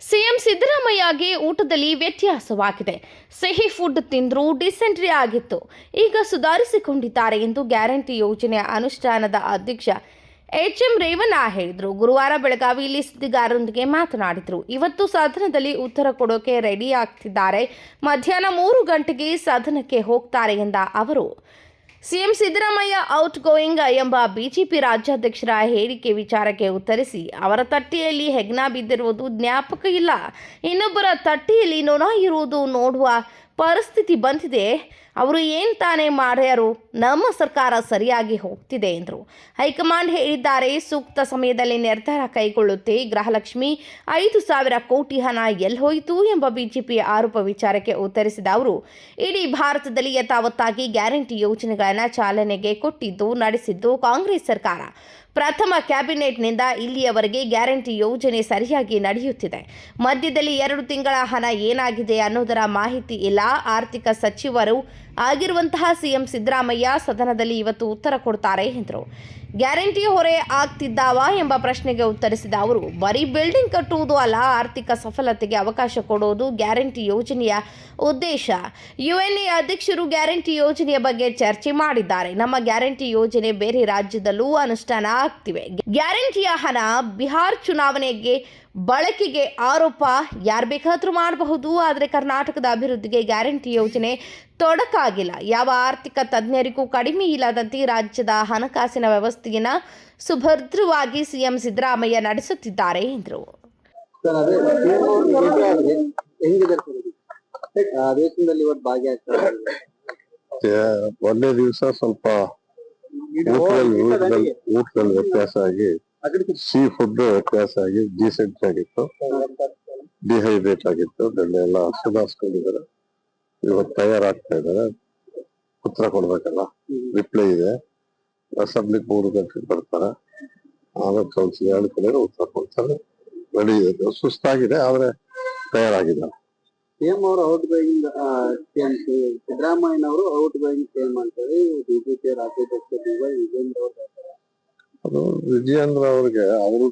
CM ಸಿದ್ದರಾಮಯ್ಯಗೆ ಊಟದಲ್ಲಿ ವ್ಯತ್ಯಾಸವಾಗಿದೆ. ಸಿಹಿ ಫುಡ್ ತಿಂದರೂ ಡಿಸೆಂಟ್ರಿ ಆಗಿತ್ತು. ಈಗ ಸುಧಾರಿಸಿಕೊಂಡಿದ್ದಾರೆ ಎಂದು ಗ್ಯಾರಂಟಿ ಯೋಜನೆ ಅನುಷ್ಠಾನದ ಅಧ್ಯಕ್ಷ ಎಚ್ ಎಂ ರೇವಣ್ಣ ಹೇಳಿದರು. ಗುರುವಾರ ಬೆಳಗಾವಿಯಲ್ಲಿ ಸುದ್ದಿಗಾರರೊಂದಿಗೆ ಮಾತನಾಡಿದರು. ಇವತ್ತು ಸದನದಲ್ಲಿ ಉತ್ತರ ಕೊಡೋಕೆ ರೆಡಿ ಆಗ್ತಿದ್ದಾರೆ. ಮಧ್ಯಾಹ್ನ ಮೂರು ಗಂಟೆಗೆ ಸದನಕ್ಕೆ ಹೋಗ್ತಾರೆ ಎಂದ ಅವರು. ಸಿಎಂ ಸಿದ್ದರಾಮಯ್ಯ ಔಟ್ ಗೋಯಿಂಗ್ ಎಂಬ ಬಿಜೆಪಿ ರಾಜ್ಯಾಧ್ಯಕ್ಷರ ಹೇಳಿಕೆ ವಿಚಾರಕ್ಕೆ ಉತ್ತರಿಸಿ, ಅವರ ತಟ್ಟೆಯಲ್ಲಿ ಹೆಗ್ನ ಬಿದ್ದಿರುವುದು ಜ್ಞಾಪಕ ಇಲ್ಲ. ಇನ್ನೊಬ್ಬರ ತಟ್ಟೆಯಲ್ಲಿ ನೊಣ ಇರುವುದು ನೋಡುವ ಪರಿಸ್ಥಿತಿ ಬಂದಿದೆ, ಅವರು ಏನು ತಾನೇ ಮಾಡ್ಯಾರು, ನಮ್ಮ ಸರ್ಕಾರ ಸರಿಯಾಗಿ ಹೋಗ್ತಿದೆ ಎಂದರು. ಹೈಕಮಾಂಡ್ ಹೇಳಿದ್ದಾರೆ, ಸೂಕ್ತ ಸಮಯದಲ್ಲಿ ನಿರ್ಧಾರ ಕೈಗೊಳ್ಳುತ್ತೆ. ಗೃಹಲಕ್ಷ್ಮಿ ಐದು ಸಾವಿರ ಕೋಟಿ ಹಣ ಎಲ್ಲಿ ಹೋಯಿತು ಎಂಬ ಬಿಜೆಪಿಯ ಆರೋಪ ವಿಚಾರಕ್ಕೆ ಉತ್ತರಿಸಿದ ಅವರು, ಇಡೀ ಭಾರತದಲ್ಲಿ ಯಥಾವತ್ತಾಗಿ ಗ್ಯಾರಂಟಿ ಯೋಜನೆಗಳನ್ನು ಚಾಲನೆಗೆ ಕೊಟ್ಟಿದ್ದು, ನಡೆಸಿದ್ದು ಕಾಂಗ್ರೆಸ್ ಸರ್ಕಾರ. ಪ್ರಥಮ ಕ್ಯಾಬಿನೆಟ್ನಿಂದ ಇಲ್ಲಿಯವರೆಗೆ ಗ್ಯಾರಂಟಿ ಯೋಜನೆ ಸರಿಯಾಗಿ ನಡೆಯುತ್ತಿದೆ. ಮಧ್ಯದಲ್ಲಿ ಎರಡು ತಿಂಗಳ ಹಣ ಏನಾಗಿದೆ ಅನ್ನೋದರ ಮಾಹಿತಿ ಇಲ್ಲ. ಆರ್ಥಿಕ ಸಚಿವರು ಆಗಿರುವಂತಹ ಸಿಎಂ ಸಿದ್ದರಾಮಯ್ಯ ಸದನದಲ್ಲಿ ಇವತ್ತು ಉತ್ತರ ಕೊಡ್ತಾರೆ ಎಂದರು. ಗ್ಯಾರಂಟಿ ಹೊರೆ ಆಗ್ತಿದ್ದಾವ ಎಂಬ ಪ್ರಶ್ನೆಗೆ ಉತ್ತರಿಸಿದ ಅವರು, ಬರೀ ಬಿಲ್ಡಿಂಗ್ ಕಟ್ಟುವುದು ಅಲ್ಲ, ಆರ್ಥಿಕ ಸಫಲತೆಗೆ ಅವಕಾಶ ಕೊಡುವುದು ಗ್ಯಾರಂಟಿ ಯೋಜನೆಯ ಉದ್ದೇಶ. ಯುಎನ್ಎ ಅಧ್ಯಕ್ಷರು ಗ್ಯಾರಂಟಿ ಯೋಜನೆಯ ಬಗ್ಗೆ ಚರ್ಚೆ ಮಾಡಿದ್ದಾರೆ. ನಮ್ಮ ಗ್ಯಾರಂಟಿ ಯೋಜನೆ ಬೇರೆ ರಾಜ್ಯದಲ್ಲೂ ಅನುಷ್ಠಾನ ಆಗ್ತಿವೆ. ಗ್ಯಾರಂಟಿಯ ಹಣ ಬಿಹಾರ್ ಚುನಾವಣೆಗೆ ಬಳಕೆಗೆ ಆರೋಪ ಯಾರು ಬೇಕಾದರೂ ಮಾಡಬಹುದು ಆದರೆ ಕರ್ನಾಟಕದ ಅಭಿವೃದ್ಧಿಗೆ ಗ್ಯಾರಂಟಿ ಯೋಜನೆ ತೊಡಕಾಗಿಲ್ಲ. ಯಾವ ಆರ್ಥಿಕ ತಜ್ಞರಿಗೂ ಕಡಿಮೆ ಇಲ್ಲದಂತೆ ರಾಜ್ಯದ ಹಣಕಾಸಿನ ವ್ಯವಸ್ಥೆಯನ್ನು ಸುಭದ್ರವಾಗಿ ಸಿಎಂ ಸಿದ್ದರಾಮಯ್ಯ ನಡೆಸುತ್ತಿದ್ದಾರೆ ಎಂದರು. ಒಂದೇ ದಿವಸ ಸ್ವಲ್ಪ ಊಟದಲ್ಲಿ ವ್ಯತ್ಯಾಸ ಆಗಿ ಸೀ ಫುಡ್ ವ್ಯತ್ಯಾಸ ಆಗಿ ಡಿಸೆಂಟ್ ಆಗಿತ್ತು ಡಿಹೈಡ್ರೇಟ್ ಆಗಿತ್ತು ಅದನ್ನೆಲ್ಲ ಎಲ್ಲ ಸುಧಾರಿಸ್ಕೊಂಡಿದ್ದಾರೆ ಇವತ್ತು ತಯಾರಾಗ್ತಾ ಇದ್ದಾರೆ ಉತ್ತರ ಕೊಡ್ಬೇಕಲ್ಲ ರಿಪ್ಲೈ ಇದೆ ಅಸೆಂಬ್ಲಿ ಮೂರು ಗಂಟೆಗೆ ಬರ್ತಾರೆ ಆಮೇಲೆ ಕೌನ್ಸಿಲ್ ಎರಡು ಕಡೆ ಉತ್ತರ ಕೊಡ್ತಾರೆ ರೆಡಿ ಇದೆ ಸುಸ್ತಾಗಿದೆ ಆದ್ರೆ ತಯಾರಾಗಿದ್ದಾರೆ ಸಿಎಂ ಅವರು ಔಟ್ ಗೋಯಿಂಗ್ ಸಿಎಂ ಸಿದ್ದರಾಮಯ್ಯನವರು ಔಟ್ ಸಿಎಂ ಅಂತೇಳಿ ಬಿಜೆಪಿ ರಾಜ್ಯಾಧ್ಯಕ್ಷ ಡಿ ವೈ ವಿಜೇಂದ್ರ ಅವರು. ಅದು ವಿಜಯೇಂದ್ರ ಅವ್ರಿಗೆ, ಅವರು,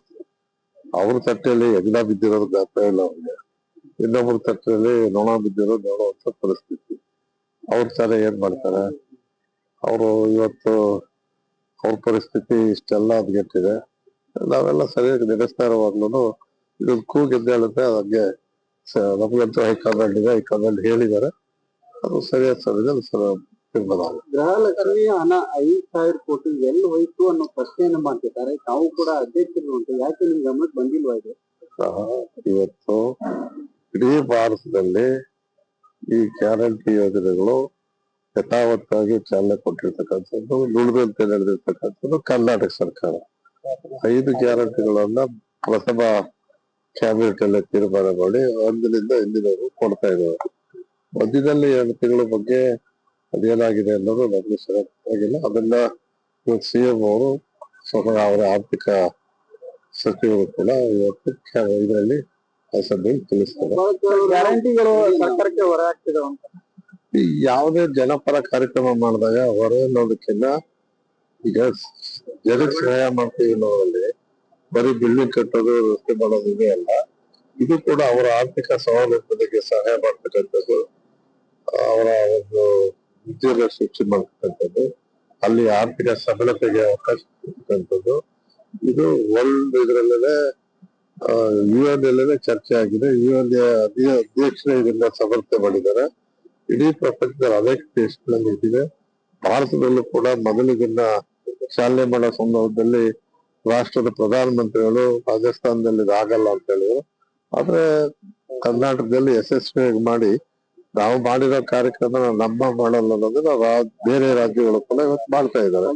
ಅವ್ರ ತಟ್ಟೆಯಲ್ಲಿ ಎಗ್ನ ಬಿದ್ದಿರೋದು ಗಾತ್ರ ಇಲ್ಲ ಅವ್ರಿಗೆ. ಇನ್ನೊಬ್ರ ತಟ್ಟೆಯಲ್ಲಿ ನೊಣ ಬಿದ್ದಿರೋದು ನೋಡುವಂತ ಪರಿಸ್ಥಿತಿ. ಅವ್ರ ತರ ಏನ್ ಮಾಡ್ತಾರೆ? ಅವರು ಇವತ್ತು ಅವ್ರ ಪರಿಸ್ಥಿತಿ ಇಷ್ಟೆಲ್ಲ ಹದಗೆಟ್ಟಿದೆ ನಾವೆಲ್ಲ ಸರಿಯಾಗಿ ನಡೆಸ್ತಾ ಇರುವಾಗ್ಲೂ ಇದೊಂದು ಕೂಗ್ ಹೇಳುತ್ತೆ ಅದಕ್ಕೆ ನಮ್ಗಂತೂ ಹೈಕಮಾಂಡ್ ಇದೆ, ಹೈಕಮಾಂಡ್ ಹೇಳಿದ್ದಾರೆ. ಅದು ಸರಿಯಾದ ಸಮಯದಲ್ಲಿ ಸರ ಗೃಹಲಕ್ಷ್ಮಿ ಹಣ ಐದು ಸಾವಿರ ಕೋಟಿ ಎಲ್ಲಿ ಹೋಯ್ತು ಅನ್ನೋ ಪ್ರಶ್ನೆಯನ್ನು ಮಾಡ್ತಿದ್ದಾರೆ. ತಾವು ಕೂಡ ಅಧ್ಯಕ್ಷರು ಅಂತ ಯಾಕೆ ನಿಮ್ ಗಮನಕ್ಕೆ ಬಂದಿಲ್ವಾ ಇದು? ಇವತ್ತು ಇಡೀ ಭಾರತದಲ್ಲಿ ಈ ಗ್ಯಾರಂಟಿ ಯೋಜನೆಗಳು ಯಥಾವತ್ತಾಗಿ ಚಾಲನೆ ಕೊಟ್ಟಿರ್ತಕ್ಕಂಥದ್ದು ನುಡಿದಂತೆ ನಡೆದಿರ್ತಕ್ಕಂಥದ್ದು ಕರ್ನಾಟಕ ಸರ್ಕಾರ. ಐದು ಗ್ಯಾರಂಟಿಗಳನ್ನ ಪ್ರಥಮ ಕ್ಯಾಬಿನೆಟ್ ಅಲ್ಲಿ ತೀರ್ಮಾನ ಮಾಡಿ ಒಂದಿನಿಂದ ಇಂದಿನವರೆಗೂ ಕೊಡ್ತಾ ಇದ್ದಾರೆ. ಮಧ್ಯದಲ್ಲಿ ಎರಡು ತಿಂಗಳ ಬಗ್ಗೆ ಅದೇನಾಗಿದೆ ಅನ್ನೋದು ನಮಗೆ ಸರಿಯಾಗಿಲ್ಲ ಅದನ್ನ ಇವತ್ತು ಸಿಎಂ ಅವರು ಸ್ವತಃ ಅವರ ಆರ್ಥಿಕ ಸಚಿವರು ಕೂಡ ಇವತ್ತು ಇದರಲ್ಲಿ ತಿಳಿಸ್ತಾರೆ. ಯಾವುದೇ ಜನಪರ ಕಾರ್ಯಕ್ರಮ ಮಾಡಿದಾಗ ಹೊರ ಅನ್ನೋದಕ್ಕಿಂತ ಈಗ ಜನಕ್ಕೆ ಸಹಾಯ ಮಾಡ್ತೀವಿ ಅನ್ನೋದ್ರಲ್ಲಿ ಬರೀ ಬಿಲ್ಡಿಂಗ್ ಕಟ್ಟೋದು ರಸ್ತೆ ಮಾಡೋದು ಇದೇ ಅಲ್ಲ. ಇದು ಕೂಡ ಅವರ ಆರ್ಥಿಕ ಸೌಲಭ್ಯತೆಗೆ ಸಹಾಯ ಮಾಡ್ತಕ್ಕಂಥದ್ದು ಅವರ ಉದ್ಯೋಗ ಸೃಷ್ಟಿ ಮಾಡ್ತಕ್ಕಂಥದ್ದು ಅಲ್ಲಿ ಆರ್ಥಿಕ ಸಬಲತೆಗೆ ಅವಕಾಶ ಕೊಡ್ತಕ್ಕಂಥದ್ದು ಇದು ವರ್ಲ್ಡ್ ಇದರಲ್ಲೇ ಯು ಎನ್ ಚರ್ಚೆ ಆಗಿದೆ. ಯು ಎನ್ ಅಧ್ಯಕ್ಷರೇ ಇದನ್ನ ಸಮರ್ಥನೆ ಮಾಡಿದ್ದಾರೆ. ಇಡೀ ಪ್ರಪಂಚದಲ್ಲಿ ಅನೇಕ ದೇಶಗಳಲ್ಲಿ ಇದಿದೆ. ಭಾರತದಲ್ಲೂ ಕೂಡ ಮೊದಲು ಇದನ್ನ ಚಾಲನೆ ಮಾಡೋ ಸಂದರ್ಭದಲ್ಲಿ ರಾಷ್ಟ್ರದ ಪ್ರಧಾನಮಂತ್ರಿಗಳು ರಾಜಸ್ಥಾನದಲ್ಲಿ ಇದು ಆಗಲ್ಲ ಅಂತ ಹೇಳಿದ್ರು. ಆದ್ರೆ ಕರ್ನಾಟಕದಲ್ಲಿ ಯಶಸ್ವಿಯಾಗಿ ಮಾಡಿ ನಾವು ಮಾಡಿರೋ ಕಾರ್ಯಕ್ರಮ ನಮ್ಮ ಮಾಡಲ್ಲ ಅನ್ನೋದನ್ನ ಬೇರೆ ರಾಜ್ಯಗಳು ಕೂಡ ಇವತ್ತು ಮಾಡ್ತಾ ಇದ್ದಾರೆ.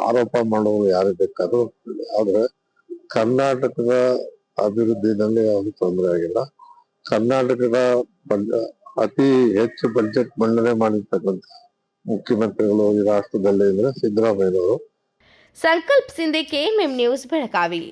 ಆರೋಪ ಮಾಡುವ ಯಾರು ಬೇಕಾದ್ರೂ ಆದ್ರೆ ಕರ್ನಾಟಕದ ಅಭಿವೃದ್ಧಿನಲ್ಲಿ ಯಾವುದು ತೊಂದರೆ ಆಗಿಲ್ಲ. ಕರ್ನಾಟಕದ ಅತಿ ಹೆಚ್ಚು ಬಜೆಟ್ ಮಂಡನೆ ಮಾಡಿರ್ತಕ್ಕಂಥ ಮುಖ್ಯಮಂತ್ರಿಗಳು ಈ ರಾಷ್ಟ್ರದಲ್ಲಿ ಅಂದ್ರೆ ಸಿದ್ದರಾಮಯ್ಯನವರು Sankalp Sindhe KMM news Belagavi